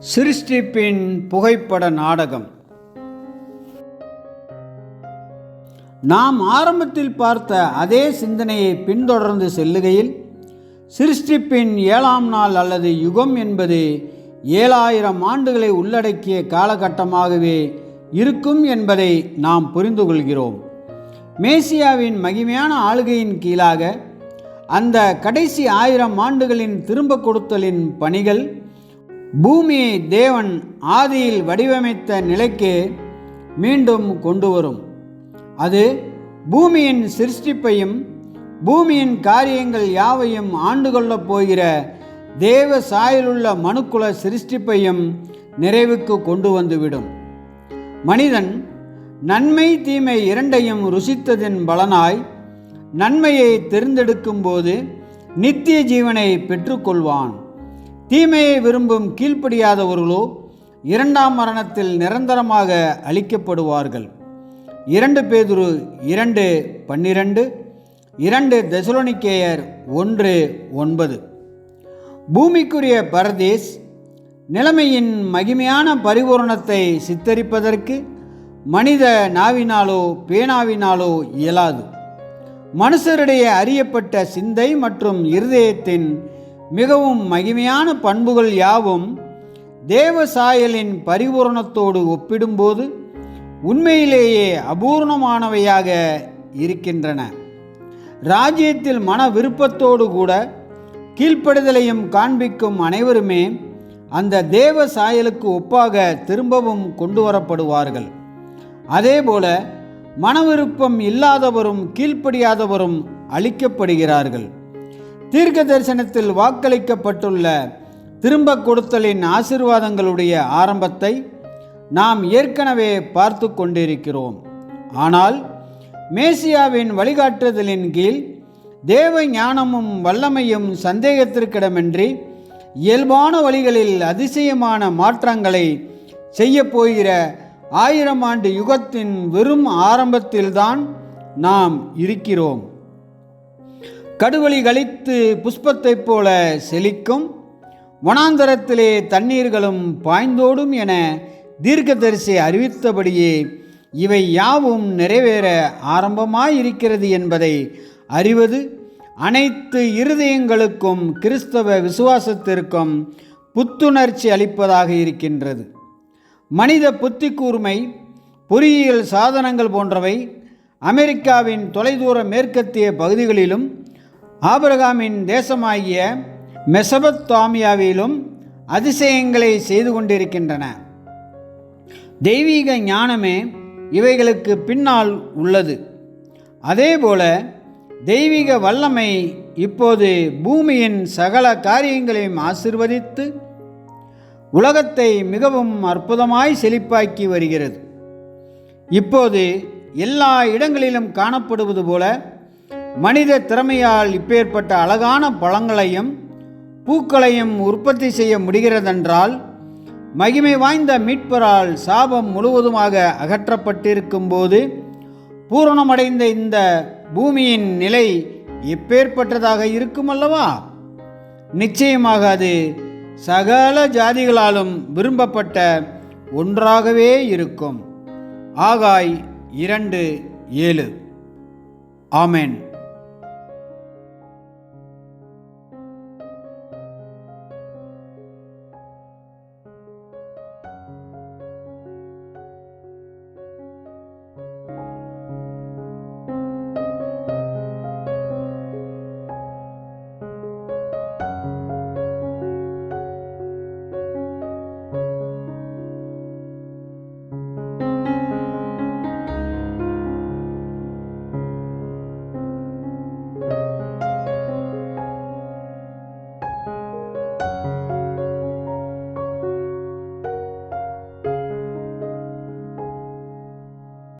சிருஷ்டிப்பின் புகைப்பட நாடகம். நாம் ஆரம்பத்தில் பார்த்த அதே சிந்தனையை பின்தொடர்ந்து செல்லுகையில் சிருஷ்டிப்பின் ஏழாம் நாள் அல்லது யுகம் என்பது ஏழாயிரம் ஆண்டுகளை உள்ளடக்கிய காலகட்டமாகவே இருக்கும் என்பதை நாம் புரிந்து கொள்கிறோம். மேசியாவின் மகிமையான ஆளுகையின் கீழாக அந்த கடைசி ஆயிரம் ஆண்டுகளின் திரும்ப கொடுத்தலின் பணிகள் பூமியை தேவன் ஆதியில் வடிவமைத்த நிலைக்கு மீண்டும் கொண்டு வரும். அது பூமியின் சிருஷ்டிப்பையும் பூமியின் காரியங்கள் யாவையும் ஆண்டு கொள்ளப் போகிற தேவ சாயலுள்ள மனுக்குல சிருஷ்டிப்பையும் நிறைவுக்கு கொண்டு வந்துவிடும். மனிதன் நன்மை தீமை இரண்டையும் ருசித்ததின் பலனாய் நன்மையை தெரிந்தெடுக்கும் போது நித்திய ஜீவனை பெற்றுக்கொள்வான். தீமையை விரும்பும் கீழ்ப்படியாதவர்களோ இரண்டாம் மரணத்தில் நிரந்தரமாக அழிக்கப்படுவார்கள். இரண்டு பேதுரு இரண்டு பன்னிரண்டு இரண்டு தெசலோனிக்கேயர் ஒன்று ஒன்பது. பூமிக்குரிய பரதேஸ் நிலைமையின் மகிமையான பரிபூரணத்தை சித்தரிப்பதற்கு மனித நாவினாலோ பேனாவினாலோ இயலாது. மனுஷருடைய அறியப்பட்ட சிந்தை மற்றும் இருதயத்தின் மிகவும் மகிமையான பண்புகள் யாவும் தேவ சாயலின் பரிபூரணத்தோடு ஒப்பிடும்போது உண்மையிலேயே அபூர்ணமானவையாக இருக்கின்றன. ராஜ்யத்தில் மன விருப்பத்தோடு கூட கீழ்ப்படுதலையும் காண்பிக்கும் அனைவருமே அந்த தேவ சாயலுக்கு ஒப்பாக திரும்பவும் கொண்டு வரப்படுவார்கள். அதேபோல மன விருப்பம் இல்லாதவரும் கீழ்ப்படியாதவரும் அழிக்கப்படுகிறார்கள். தீர்க்க தரிசனத்தில் வாக்களிக்கப்பட்டுள்ள திரும்ப கொடுத்தலின் ஆசிர்வாதங்களுடைய ஆரம்பத்தை நாம் ஏற்கனவே பார்த்து கொண்டிருக்கிறோம். ஆனால் மேசியாவின் வழிகாட்டுதலின் கீழ் தேவ ஞானமும் வல்லமையும் சந்தேகத்திற்கிடமின்றி இயல்பான வழிகளில் அதிசயமான மாற்றங்களை செய்யப்போகிற ஆயிரம் ஆண்டு யுகத்தின் வெறும் ஆரம்பத்தில்தான் நாம் இருக்கிறோம். கடுவழி கழித்து புஷ்பத்தைப் போல செழிக்கும். வனாந்தரத்திலே தண்ணீர்களும் பாய்ந்தோடும் என தீர்க்கதரிசி அறிவித்தபடியே இவை யாவும் நிறைவேற ஆரம்பமாயிருக்கிறது என்பதை அறிவது அனைத்து இருதயங்களுக்கும் கிறிஸ்தவ விசுவாசத்திற்கும் புத்துணர்ச்சி அளிப்பதாக இருக்கின்றது. மனித புத்தி கூர்மை பொறியியல் சாதனங்கள் போன்றவை அமெரிக்காவின் தொலைதூர மேற்கத்திய பகுதிகளிலும் ஆபிரகாமின் தேசமாகிய மெசபத்தாமியாவிலும் அதிசயங்களை செய்து கொண்டிருக்கின்றன. தெய்வீக ஞானமே இவைகளுக்கு பின்னால் உள்ளது. அதேபோல தெய்வீக வல்லமை இப்போது பூமியின் சகல காரியங்களையும் ஆசிர்வதித்து உலகத்தை மிகவும் அற்புதமாய் செழிப்பாக்கி வருகிறது. இப்போது எல்லா இடங்களிலும் காணப்படுவது போல மனித திறமையால் இப்பேற்பட்ட அழகான பழங்களையும் பூக்களையும் உற்பத்தி செய்ய முடிகிறதென்றால் மகிமை வாய்ந்த மீட்பரால் சாபம் முழுவதுமாக அகற்றப்பட்டிருக்கும் போது பூரணமடைந்த இந்த பூமியின் நிலை எப்பேற்பட்டதாக இருக்கும் அல்லவா நிச்சயமாக அது சகல ஜாதிகளாலும் விரும்பப்பட்ட ஒன்றாகவே இருக்கும். ஆகாய் இரண்டு ஏழு. ஆமேன்.